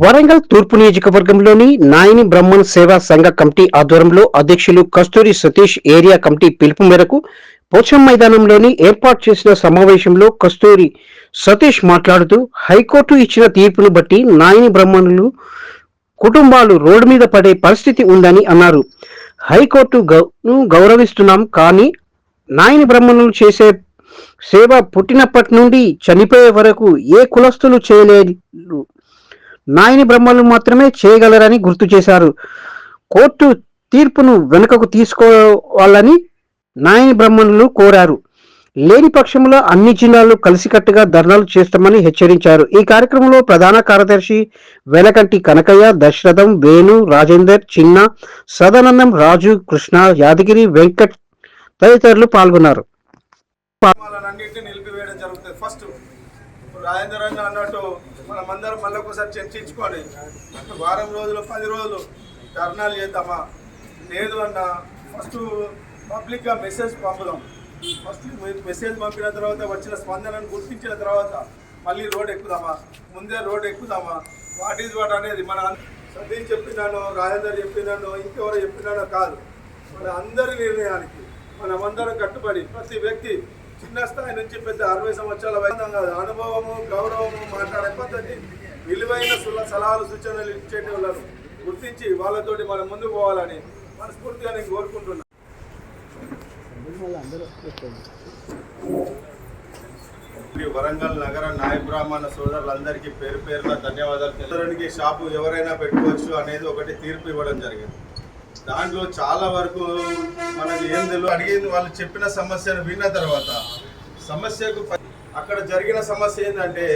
వరంగల్ తూర్పు నియోజకవర్గంలోని నాయని బ్రహ్మన్ సేవా సంఘ కమిటీ ఆధ్వర్యంలో అధ్యక్షులు కస్తూరి సతీష్ ఏరియా కమిటీ పిలుపు మేరకు పోచం మైదానంలోని ఏర్పాటు చేసిన సమావేశంలో కస్తూరి సతీష్ మాట్లాడుతూ హైకోర్టు ఇచ్చిన తీర్పును బట్టి నాయని బ్రహ్మణులు కుటుంబాలు రోడ్డు మీద పడే పరిస్థితి ఉందని అన్నారు. హైకోర్టు గౌ- గౌరవిస్తున్నాం కానీ నాయని బ్రహ్మణులు చేసే సేవ పుట్టినప్పటి నుండి చనిపోయే వరకు ఏ కులస్తులు చేయలేదు నాయని బ్రహ్మలు మాత్రమే చేయగలరని గుర్తు చేశారు. కోర్టు తీర్పును వెనుకకు తీసుకోవాలని నాయని బ్రహ్మణులు కోరారు. లేని పక్షంలో అన్ని జిల్లాలు కలిసికట్టుగా ధర్నాలు చేస్తామని హెచ్చరించారు. ఈ కార్యక్రమంలో ప్రధాన కార్యదర్శి వెలకంటి కనకయ్య దశరథం వేణు రాజేందర్ చిన్న సదానందం రాజు కృష్ణ యాదగిరి వెంకట్ తదితరులు పాల్గొన్నారు. నిలిపివేయడం జరుగుతుంది. ఫస్ట్ రాజేంద్ర అన్న అన్నట్టు మనం అందరం మళ్ళీ ఒకసారి చర్చించుకొని వారం రోజులు పది రోజులు ధర్నాలు చేద్దామా? లేదు అన్న ఫస్ట్ పబ్లిక్గా మెసేజ్ పంపుదాం. ఫస్ట్ మెసేజ్ పంపిన తర్వాత వచ్చిన స్పందనను గుర్తించిన తర్వాత మళ్ళీ రోడ్ ఎక్కుదామా? ముందే రోడ్ ఎక్కుదామా? వాట్ ఈజ్ వాట్ అనేది మన సతీష్ చెప్పినాను రాజేందర్ చెప్పినాను ఇంకెవరో చెప్పినానో కాదు. మన అందరి నిర్ణయానికి మనమందరం కట్టుబడి ప్రతి వ్యక్తి చిన్న స్థాయి నుంచి పెద్ద అరవై సంవత్సరాల వైద్యం కాదు. అనుభవము గౌరవము మాట్లాడే పద్ధతి విలువైన సలహాలు సూచనలు ఇచ్చే వాళ్ళను గుర్తించి వాళ్ళతోటి మనం ముందుకు పోవాలని మనస్ఫూర్తిగా నేను కోరుకుంటున్నాను ఈ వరంగల్ నగర నాయ బ్రాహ్మణ సోదరులందరికీ పేరు పేరున ధన్యవాదాలు. తెలడానికి షాపు ఎవరైనా పెట్టుకోవచ్చు అనేది ఒకటి తీర్పు ఇవ్వడం జరిగింది. దాంట్లో చాలా వరకు మనకి ఏం తెలియదు అడిగింది వాళ్ళు చెప్పిన సమస్యను విన్న తర్వాత సమస్యకు అక్కడ జరిగిన సమస్య ఏంటంటే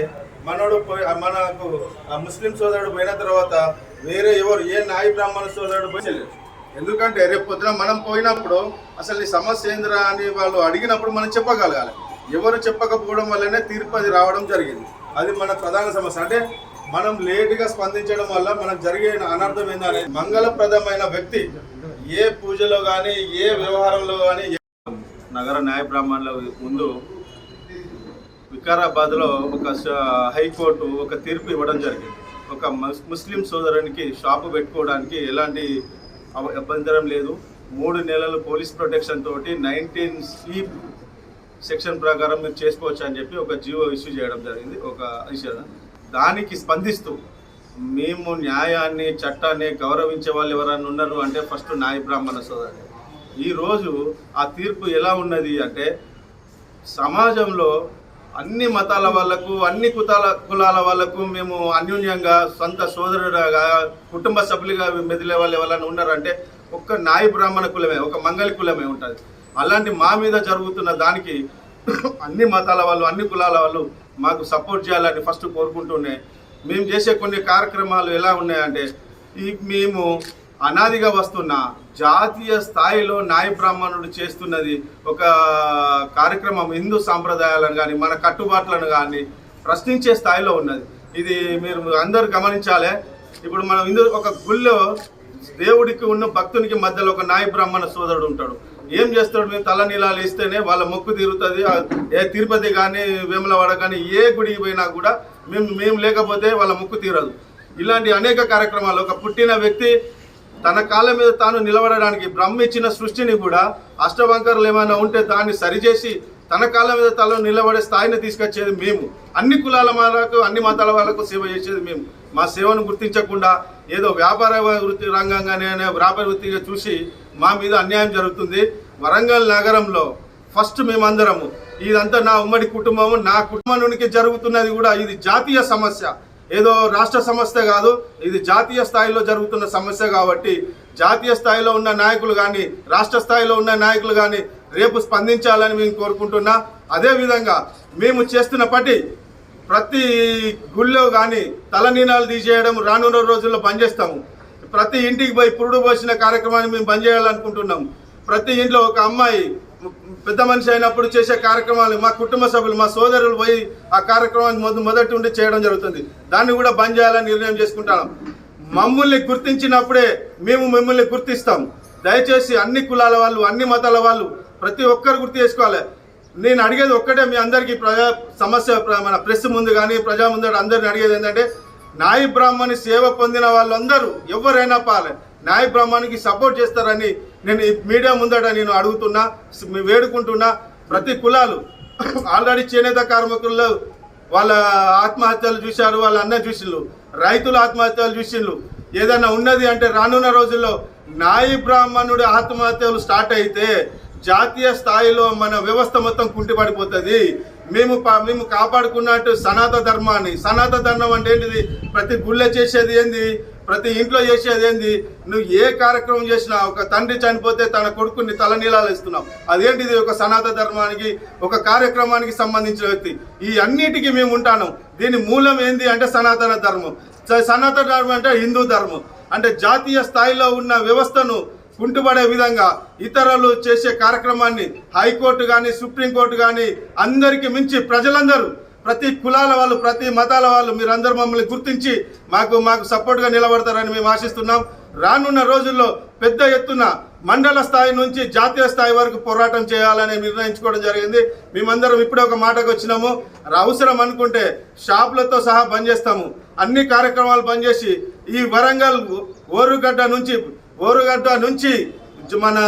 మనోడు పోయి- మనకు ఆ ముస్లిం సోదరుడు పోయిన తర్వాత వేరే ఎవరు ఏ నాయి బ్రాహ్మణ సోదరుడు పోయలేదు ఎందుకంటే రేపు పొద్దున మనం పోయినప్పుడు అసలు ఈ సమస్య ఏందిరా అని వాళ్ళు అడిగినప్పుడు మనం చెప్పగలగాలి. ఎవరు చెప్పకపోవడం వల్లనే తీర్పు అది రావడం జరిగింది. అది మన ప్రధాన సమస్య. అంటే మనం లేటుగా స్పందించడం వల్ల మనకు జరిగే అనర్థం ఏంటంటే మంగళప్రదమైన వ్యక్తి ఏ పూజలో కానీ ఏ వ్యవహారంలో కానీ నగర న్యాయ బ్రాహ్మణుల ముందు వికారాబాద్లో ఒక హైకోర్టు ఒక తీర్పు ఇవ్వడం జరిగింది. ఒక ముస్లిం సోదరునికి షాపు పెట్టుకోవడానికి ఎలాంటి అభ్యంతరం లేదు. మూడు నెలలు పోలీస్ ప్రొటెక్షన్ తోటి నైన్టీన్ సి సెక్షన్ ప్రకారం మీరు చేసుకోవచ్చు అని చెప్పి ఒక జీవో ఇష్యూ చేయడం జరిగింది. ఒక ఇష్యూ దానికి స్పందిస్తూ మేము న్యాయాన్ని చట్టాన్ని గౌరవించే వాళ్ళు ఎవరైనా ఉన్నారు అంటే ఫస్ట్ న్యాయ బ్రాహ్మణ సోదరి ఈరోజు ఆ తీర్పు ఎలా ఉన్నది అంటే సమాజంలో అన్ని మతాల వాళ్ళకు అన్ని కుతాల కులాల వాళ్ళకు మేము అన్యోన్యంగా సొంత సోదరుడుగా కుటుంబ సభ్యులుగా మెదిలే వాళ్ళు ఎవరైనా ఉన్నారంటే ఒక్క నాయ బ్రాహ్మణ కులమే ఒక మంగళి కులమే ఉంటుంది. అలాంటి మా మీద జరుగుతున్న దానికి అన్ని మతాల వాళ్ళు అన్ని కులాల వాళ్ళు మాకు సపోర్ట్ చేయాలని ఫస్ట్ కోరుకుంటూనే మేము చేసే కొన్ని కార్యక్రమాలు ఎలా ఉన్నాయంటే ఈ మేము అనాదిగా వస్తున్న జాతీయ స్థాయిలో నాయ బ్రాహ్మణుడు చేస్తున్నది ఒక కార్యక్రమం హిందూ సాంప్రదాయాలను కానీ మన కట్టుబాట్లను కానీ ప్రశ్నించే స్థాయిలో ఉన్నది. ఇది మీరు అందరు గమనించాలి. ఇప్పుడు మనం హిందూ ఒక గుళ్ళో దేవుడికి ఉన్న భక్తునికి మధ్యలో ఒక నాయ బ్రాహ్మణ సోదరుడు ఉంటాడు. ఏం చేస్తాడు? మేము తల నీలాలు ఇస్తేనే వాళ్ళ మొక్కు తీరుతుంది. ఏ తిరుపతి కానీ వేములవాడ కానీ ఏ గుడికి పోయినా కూడా మేము మేము లేకపోతే వాళ్ళ మొక్కు తీరదు. ఇలాంటి అనేక కార్యక్రమాలు ఒక పుట్టిన వ్యక్తి తన కాళ్ళ మీద తాను నిలబడడానికి బ్రహ్మ ఇచ్చిన సృష్టిని కూడా అష్టవంకరులు ఏమైనా ఉంటే దాన్ని సరిచేసి తన కాళ్ళ మీద తల నిలబడే స్థాయిని తీసుకొచ్చేది మేము. అన్ని కులాల వాళ్ళకు అన్ని మతాల వాళ్ళకు సేవ చేసేది మేము. మా సేవను గుర్తించకుండా ఏదో వ్యాపార వృత్తి రంగంగానే వ్యాపార వృత్తిగా చూసి మా మీద అన్యాయం జరుగుతుంది. వరంగల్ నగరంలో ఫస్ట్ మేమందరము. ఇదంతా నా ఉమ్మడి కుటుంబము. నా కుటుంబానికి జరుగుతున్నది కూడా ఇది జాతీయ సమస్య. ఏదో రాష్ట్ర సమస్య కాదు ఇది జాతీయ స్థాయిలో జరుగుతున్న సమస్య కాబట్టి జాతీయ స్థాయిలో ఉన్న నాయకులు కానీ రాష్ట్ర స్థాయిలో ఉన్న నాయకులు కానీ రేపు స్పందించాలని మేము కోరుకుంటున్నా. అదేవిధంగా మేము చేస్తున్న పట్టి ప్రతి గుళ్ళో కానీ తలనీనాలు తీసేయడం రానున్న రోజుల్లో బంద్ చేస్తాము. ప్రతి ఇంటికి పోయి పురుడు పోసిన కార్యక్రమాన్ని మేము బంద్ చేయాలనుకుంటున్నాం. ప్రతి ఇంట్లో ఒక అమ్మాయి పెద్ద మనిషి అయినప్పుడు చేసే కార్యక్రమాలు మా కుటుంబ సభ్యులు మా సోదరులు పోయి ఆ కార్యక్రమాన్ని మొద మొదటి ఉండి చేయడం జరుగుతుంది. దాన్ని కూడా బంద్ చేయాలని నిర్ణయం చేసుకుంటాం. మమ్మల్ని గుర్తించినప్పుడే మేము మిమ్మల్ని గుర్తిస్తాం. దయచేసి అన్ని కులాల వాళ్ళు అన్ని మతాల వాళ్ళు ప్రతి ఒక్కరు గుర్తు చేసుకోవాలి. నేను అడిగేది ఒక్కటే మీ అందరికీ ప్రజా సమస్య ప్ర- మన ప్రెస్ ముందు కానీ ప్రజా ముందు అందరిని అడిగేది ఏంటంటే నాయి బ్రాహ్మణి సేవ పొందిన వాళ్ళందరూ ఎవరైనా పాలే నాయి బ్రాహ్మణికి సపోర్ట్ చేస్తారని నేను మీడియా ముందట నేను అడుగుతున్నా వేడుకుంటున్నా. ప్రతి కులాలు ఆల్రెడీ చేనేత కార్మికుల్లో వాళ్ళ ఆత్మహత్యలు చూశారు వాళ్ళ అన్న చూసిండ్రు రైతుల ఆత్మహత్యలు చూసిండ్రు ఏదైనా ఉన్నది అంటే రానున్న రోజుల్లో నాయి బ్రాహ్మణుడి ఆత్మహత్యలు స్టార్ట్ అయితే జాతీయ స్థాయిలో మన వ్యవస్థ మొత్తం కుంటిపడిపోతుంది. మేము పా- మేము కాపాడుకున్నట్టు సనాతన ధర్మాన్ని సనాతన ధర్మం అంటే ఏంటిది? ప్రతి గుళ్ళ చేసేది ఏంది? ప్రతి ఇంట్లో చేసేది ఏంది? నువ్వు ఏ కార్యక్రమం చేసినా ఒక తండ్రి చనిపోతే తన కొడుకుని తలనీలాలు ఇస్తున్నావు అదేంటిది ఒక సనాతన ధర్మానికి ఒక కార్యక్రమానికి సంబంధించిన వ్యక్తి? ఈ అన్నిటికీ మేము ఉంటాను. దీని మూలం ఏంది అంటే సనాతన ధర్మం. సనాతన ధర్మం అంటే హిందూ ధర్మం. అంటే జాతీయ స్థాయిలో ఉన్న వ్యవస్థను కుంటుపడే విధంగా ఇతరులు చేసే కార్యక్రమాన్ని హైకోర్టు కానీ సుప్రీంకోర్టు కానీ అందరికీ మించి ప్రజలందరూ ప్రతి కులాల వాళ్ళు ప్రతి మతాల వాళ్ళు మీరందరూ మమ్మల్ని గుర్తించి మాకు మాకు సపోర్ట్గా నిలబడతారని మేము ఆశిస్తున్నాం. రానున్న రోజుల్లో పెద్ద ఎత్తున మండల స్థాయి నుంచి జాతీయ స్థాయి వరకు పోరాటం చేయాలని నిర్ణయించుకోవడం జరిగింది. మేమందరం ఇప్పుడే ఒక మాటకు వచ్చినాము. అవసరం అనుకుంటే షాపులతో సహా బంద్ చేస్తాము. అన్ని కార్యక్రమాలు బంద్ చేసి ఈ వరంగల్ ఓరుగడ్డ నుంచి ఓరుగడ్డ నుంచి మన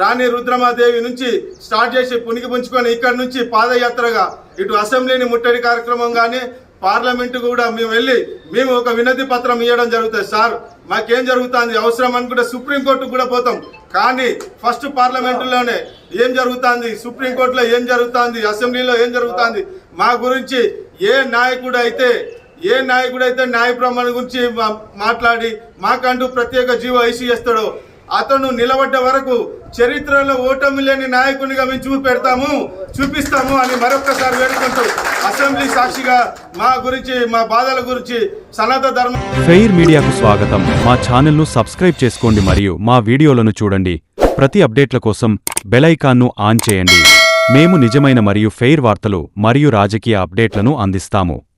రాణి రుద్రమాదేవి నుంచి స్టార్ట్ చేసి పునికి పుంచుకొని ఇక్కడ నుంచి పాదయాత్రగా ఇటు అసెంబ్లీని ముట్టడి కార్యక్రమం కానీ పార్లమెంటు కూడా మేము వెళ్ళి మేము ఒక వినతి పత్రం ఇవ్వడం జరుగుతుంది. సార్ మాకేం జరుగుతుంది? అవసరం అనుకుంటే సుప్రీంకోర్టు కూడా పోతాం. కానీ ఫస్ట్ పార్లమెంటులోనే ఏం జరుగుతుంది? సుప్రీంకోర్టులో ఏం జరుగుతుంది? అసెంబ్లీలో ఏం జరుగుతుంది? మా గురించి ఏ నాయకుడు అయితే ఏ నాయకుడు అయితే న్యాయ ప్రమాణం గురించి మా- మాట్లాడి మాకంటూ ప్రత్యేక జీవో ఐసీ చేస్తాడో అతను నిలబడ్డ వరకు చరిత్రలో ఓటమి లేని నాయకునిగా మేము చూపెడతాము చూపిస్తాము అని మరొక్కసారి వేడుకుంటూ అసెంబ్లీ సాక్షిగా మా గురించి మా బాధల గురించి సనాత ధర్మ ఫెయిర్ మీడియాకు స్వాగతం. మా ఛానల్ను సబ్స్క్రైబ్ చేసుకోండి మరియు మా వీడియోలను చూడండి. ప్రతి అప్డేట్ల కోసం బెలైకాన్ను ఆన్ చేయండి. మేము నిజమైన మరియు ఫెయిర్ వార్తలు మరియు రాజకీయ అప్డేట్లను అందిస్తాము.